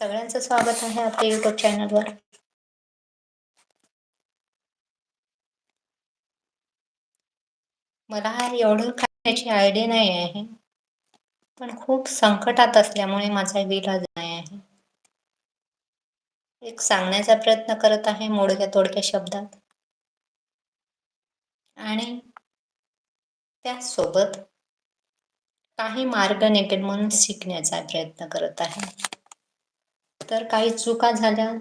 सगळ्यांचं स्वागत आहे आपल्या युट्यूब चॅनलवर मला एवढं खाण्याची आयडिया नाही आहे पण खूप संकटात असल्यामुळे माझा विलाज नाही आहे. एक सांगण्याचा प्रयत्न करत आहे मोडक्या तोडक्या शब्दात. आणि त्यासोबत काही मार्ग निघेल म्हणून शिकण्याचा प्रयत्न करत आहे. तर काही चुका झाल्या.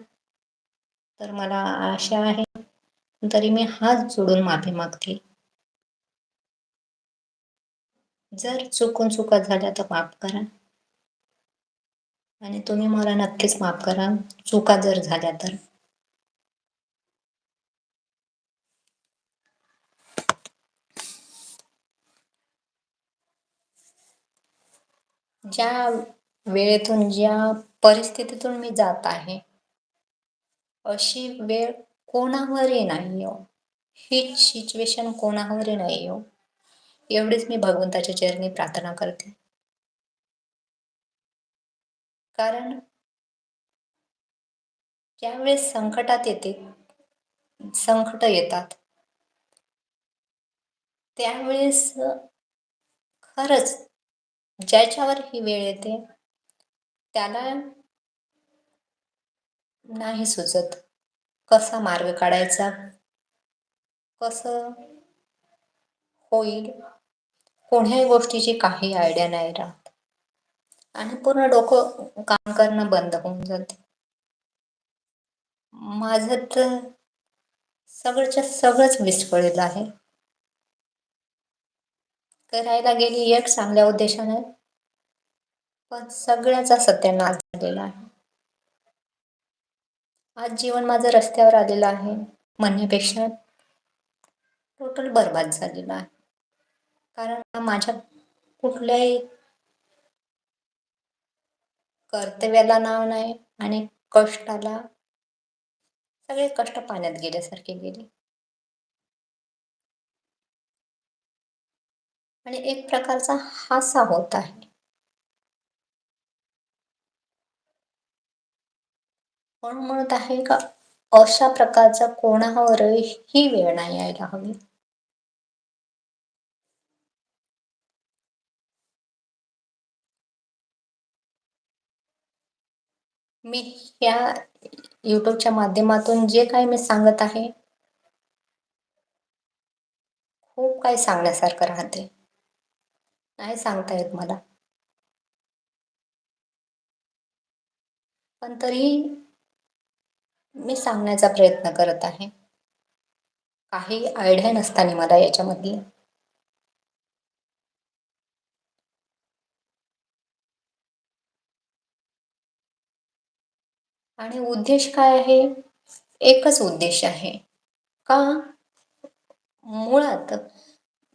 तर मला आशा आहे तरी मी हात जोडून माफी मागते जर चुकून चुका झाल्या तर माफ करा. आणि तुम्ही मला नक्कीच माफ करा. चुका जर झाल्या तर. ज्या वेळेतून ज्या परिस्थितीतून मी जात आहे. अशी वेळ कोणावरही नाही हो. हीच सिच्युएशन कोणावरही नाही हो. एवढीच मी भगवंताच्या चरणी प्रार्थना करते. कारण ज्यावेळेस संकटात येते संकट येतात त्यावेळेस खरंच ज्याच्यावर ही वेळ येते त्याला नाही सुचत. कसा मार्ग काढायचा? कसं होईल? कोण्याही गोष्टीची काही आयडिया नाही राहत. आणि पूर्ण डोकं काम करणं बंद होऊन जाते. माझं तर सगळंच्या सगळंच विस्कळीत आहे. करायला गेली एक चांगल्या उद्देशाने पण सगळ्याचा सत्यानाश झालेला आहे. आज जीवन माझं रस्त्यावर आलेलं आहे म्हणण्यापेक्षा टोटल बर्बाद झालेला आहे. कारण माझ्या कुठल्याही कर्तव्याला नाव नाही आणि कष्टाला सगळे कष्ट पाण्यात गेल्यासारखे गेले. आणि एक प्रकारचा हासा होत आहे. म्हणून म्हणत आहे का अशा प्रकारचा कोणावर ही वेळ नाही यायला हवी. मी या युट्यूबच्या माध्यमातून जे काही मी सांगत आहे खूप काही सांगण्यासारखं राहते. नाही सांगता येत मला. पण तरी मी सांगण्याचा प्रयत्न करत आहे. काही आयडिया नसताना मला याच्यामधली. आणि उद्देश काय आहे? एकच उद्देश आहे. का? मुळात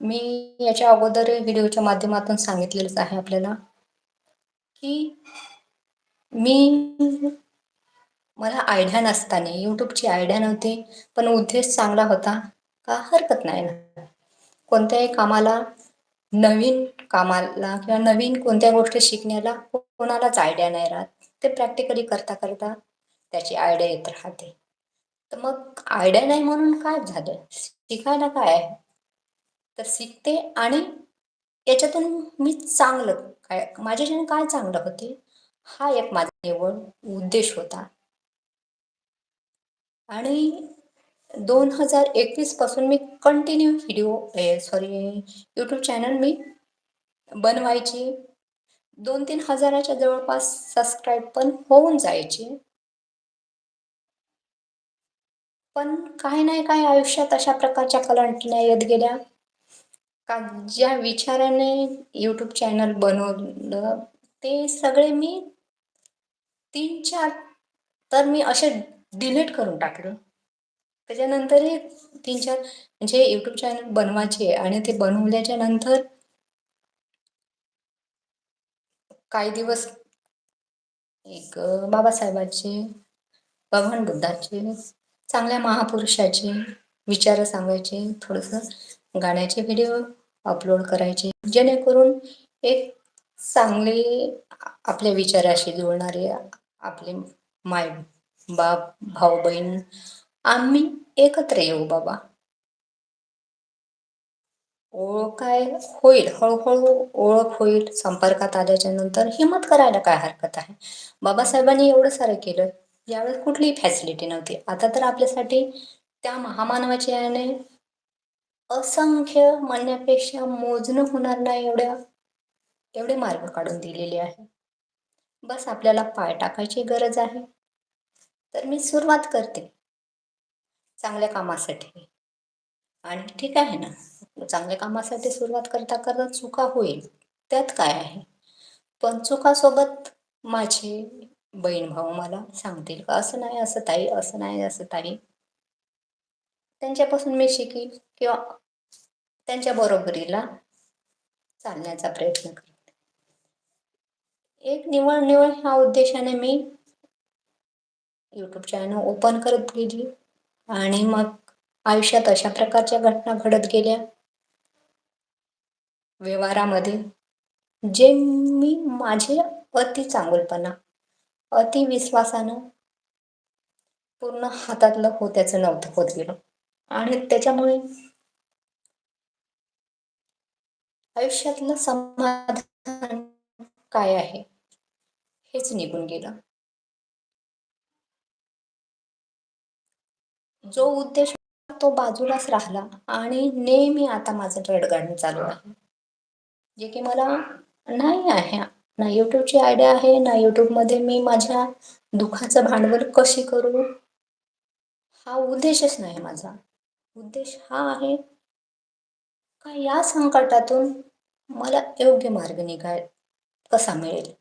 मी याच्या अगोदर व्हिडिओच्या माध्यमातून सांगितलेलंच आहे आपल्याला की मी मला आयडिया नसताना यूट्यूबची आयडिया नव्हती पण उद्देश चांगला होता. का हरकत नाही ना. कोणत्याही कामाला नवीन कामाला किंवा नवीन कोणत्या गोष्टी शिकण्याला कोणालाच आयडिया नाही राहत. ते प्रॅक्टिकली करता करता त्याची आयडिया येत राहते. तर मग आयडिया नाही म्हणून काय झालं? शिकायला काय आहे? तर शिकते आणि याच्यातून मी चांगलं काय माझ्याच्याने काय चांगलं होते? हा एक माझा निवड उद्देश होता. आणि दोन हजार एकवीसपासून मी continue video sorry YouTube channel मी बनवायची. दोन तीन हजाराच्या जवळपास सबस्क्राईब पण होऊन जायचे. पण काही नाही काय आयुष्यात अशा प्रकारच्या कलांटल्या येत गेल्या. का ज्या विचाराने यूट्यूब चॅनल बनवलं ते सगळे मी तीन चार तर मी असे डिलीट करून टाकलं. त्याच्यानंतरही तीन चार म्हणजे यूट्यूब चॅनल बनवायचे आणि ते बनवल्याच्या नंतर काही दिवस एक बाबासाहेबांचे भगवान बुद्धाचे चांगल्या महापुरुषाचे विचार सांगायचे थोडंसं गाण्याचे व्हिडिओ अपलोड करायचे जेणेकरून एक चांगले आपल्या विचाराशी जुळणारे आपले माय बाप भाऊ बहीण आम्ही एकत्र येऊ बाबा. ओळख काय होईल? हळूहळू ओळख होईल. संपर्कात आल्याच्यानंतर हिंमत करायला काय हरकत आहे? बाबासाहेबांनी एवढं सारं केलं. यावेळेस कुठलीही फॅसिलिटी नव्हती. आता तर आपल्यासाठी त्या महामानवाच्या याने असंख्य म्हणण्यापेक्षा मोजणं होणार नाही एवढ्या एवढे मार्ग काढून दिलेले आहे. बस आपल्याला पाय टाकायची गरज आहे. तर मी सुरुवात करते. चांगल्या कामासाठी. आणि ठीक आहे ना. चांगल्या कामासाठी सुरुवात करता करता चुका होईल. त्यात काय आहे? पण चुकासोबत माझे बहीण भाऊ मला सांगतील का असं नाही असं ताई असं नाही असं ताई. त्यांच्यापासून मी शिकेल किंवा त्यांच्या बरोबरीला चालण्याचा प्रयत्न करते एक निवळ निवळ ह्या उद्देशाने मी यूट्यूब चॅनल ओपन करत गेली. आणि मग आयुष्यात अशा प्रकारच्या घटना घडत गेल्या. व्यवहारामध्ये जे मी माझे अति चांगुलपणा अतिविश्वासानं पूर्ण हातातलं होत्याचं नव्हतं होत गेलं. आणि त्याच्यामुळे आयुष्यातलं समाधान काय आहे हेच निघून गेलं. जो उद्देश तो बाजूलाच राहिला आणि नेहमी आता माझं रडगाणं चालू आहे. जे की मला नाही आहे ना यूट्यूबची आयडिया आहे ना यूट्यूबमध्ये मी माझ्या दुःखाचं भांडवल कशी करू? हा उद्देशच नाही माझा. उद्देश हा आहे का या संकटातून मला योग्य मार्ग निघाय कसा मिळेल?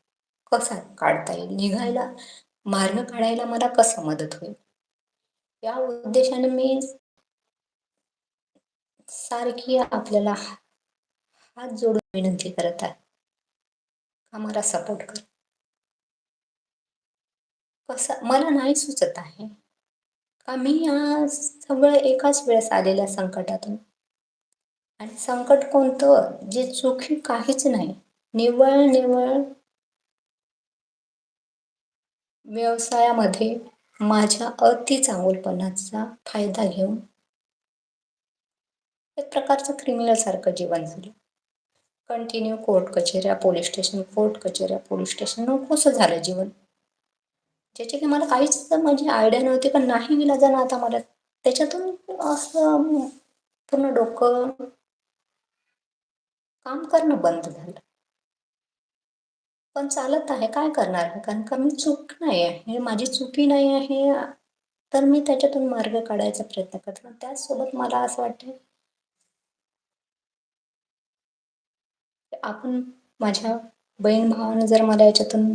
कसा काढता येईल? निघायला मार्ग काढायला मला कसं मदत होईल? या उद्देशाने मी सारखी आपल्याला हात जोडून विनंती करत आहे. आम्हाला सपोर्ट कर. कसं मला नाही सुचत आहे का? मी या सगळं एकाच वेळेस आलेल्या संकटातून. आणि संकट कोणतं? जे चुकी काहीच नाही. निव्वळ निवळ व्यवसायामध्ये माझ्या अति चांगुलपणाचा फायदा घेऊन एक प्रकारचं क्रिमिनल सारखं जीवन झालं. कंटिन्यू कोर्ट कचेऱ्या पोलीस स्टेशन कोर्ट कचेऱ्या पोलीस स्टेशन नकोसं झालं जीवन. ज्याचे की मला काहीच म्हणजे माझी आयडिया नव्हती पण नाही विला जाणं आता मला. त्याच्यातून असं पूर्ण डोकं काम करणं बंद झालं. पण चालत आहे. काय करणार? आहे कारण का मी चूक नाही आहे. माझी चुकी नाही आहे. तर मी त्याच्यातून मार्ग काढायचा प्रयत्न करतो. त्याचसोबत मला असं वाटतं आपण माझ्या बहीण भावानं जर मला याच्यातून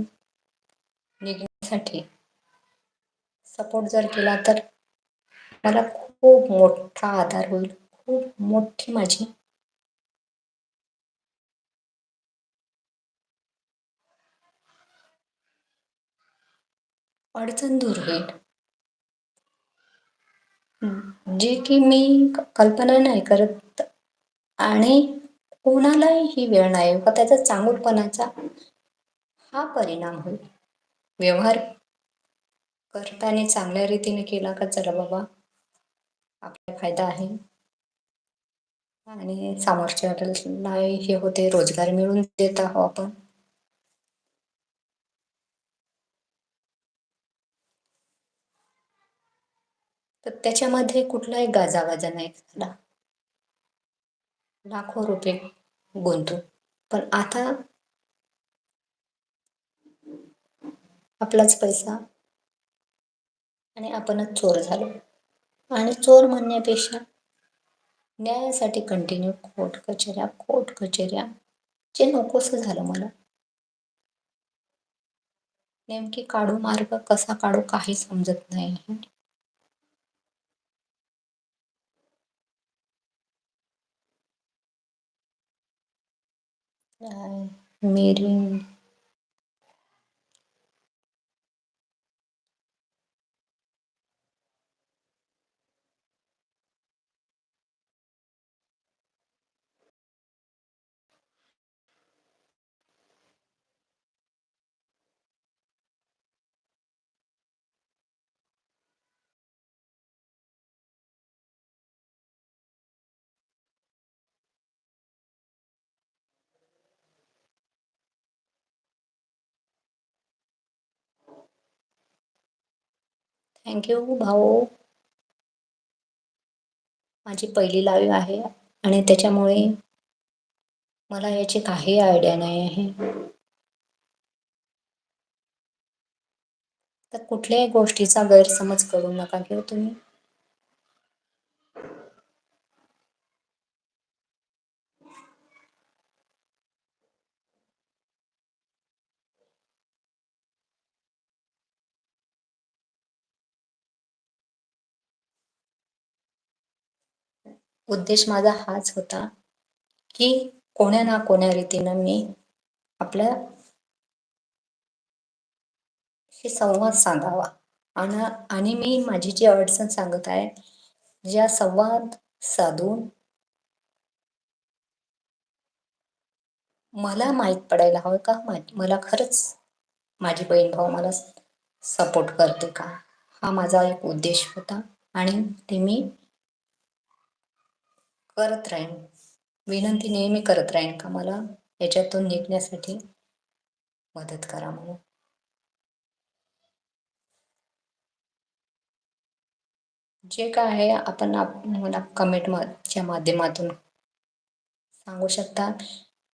निघण्यासाठी सपोर्ट जर केला तर मला खूप मोठा आधार होईल. खूप मोठी माझी अडचण दूर होईल. जे की मी कल्पना नाही करत आणि कोणालाही ही वेळ नाही. का त्याचा चांगुलपणाचा हा परिणाम होईल. व्यवहार करताना चांगल्या रीतीने केला का चला बाबा आपला फायदा आहे. आणि सामोरच्याला हे होते रोजगार मिळून देत आहो आपण. तर त्याच्यामध्ये कुठलाही गाजावाजा नाही. झाला लाखो रुपये गुंतून पण आता आपलाच पैसा आणि आपणच चोर झालो. आणि चोर म्हणण्यापेक्षा न्यायासाठी कंटिन्यू कोर्ट कचेऱ्या कोर्ट कचेऱ्या जे नकोस झालं मला. नेमकी काढू मार्ग कसा काढू काही समजत नाही. आहे मेरी थँक्यू भाऊ. माझी पहिली लाईव्ह आहे आणि त्याच्यामुळे मला याची काही आयडिया नाही आहे. तर कुठल्याही गोष्टीचा गैरसमज करू नका घेऊ तुम्ही उद्देश माझा हाच होता की कोण्या ना कोण्या रीतीनं मी आपल्या हे संवाद साधावा. आणि आणि मी माझी जी अडचण सांगत आहे ज्या संवाद साधून मला माहीत पडायला हवं का? मा मला खरंच माझी बहीण भाऊ मला सपोर्ट करते का? हा माझा एक उद्देश होता. आणि ते मी करत राहीन. विनंती नेहमी करत राहीन का मला? याच्यातून निघण्यासाठी मदत करा म्हणून. जे काय आहे आपण मला कमेंटच्या माध्यमातून सांगू शकता.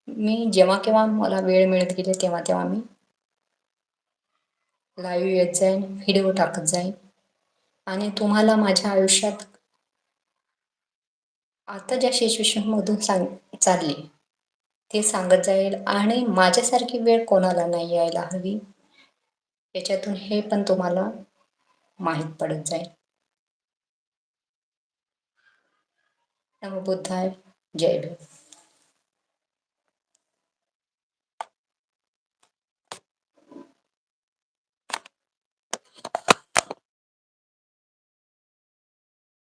मी जेव्हा केव्हा मला वेळ मिळत गेले तेव्हा तेव्हा मी लाईव्ह येत जाईन व्हिडिओ टाकत जाईन. आणि तुम्हाला माझ्या आयुष्यात आता ज्या सिच्युएशनमधून सांग चालली ते सांगत जाईल आणि माझ्यासारखी वेळ कोणाला नाही यायला हवी? याच्यातून हे पण तुम्हाला माहीत पडत जाईल. नमो बुद्धाय जय भीम.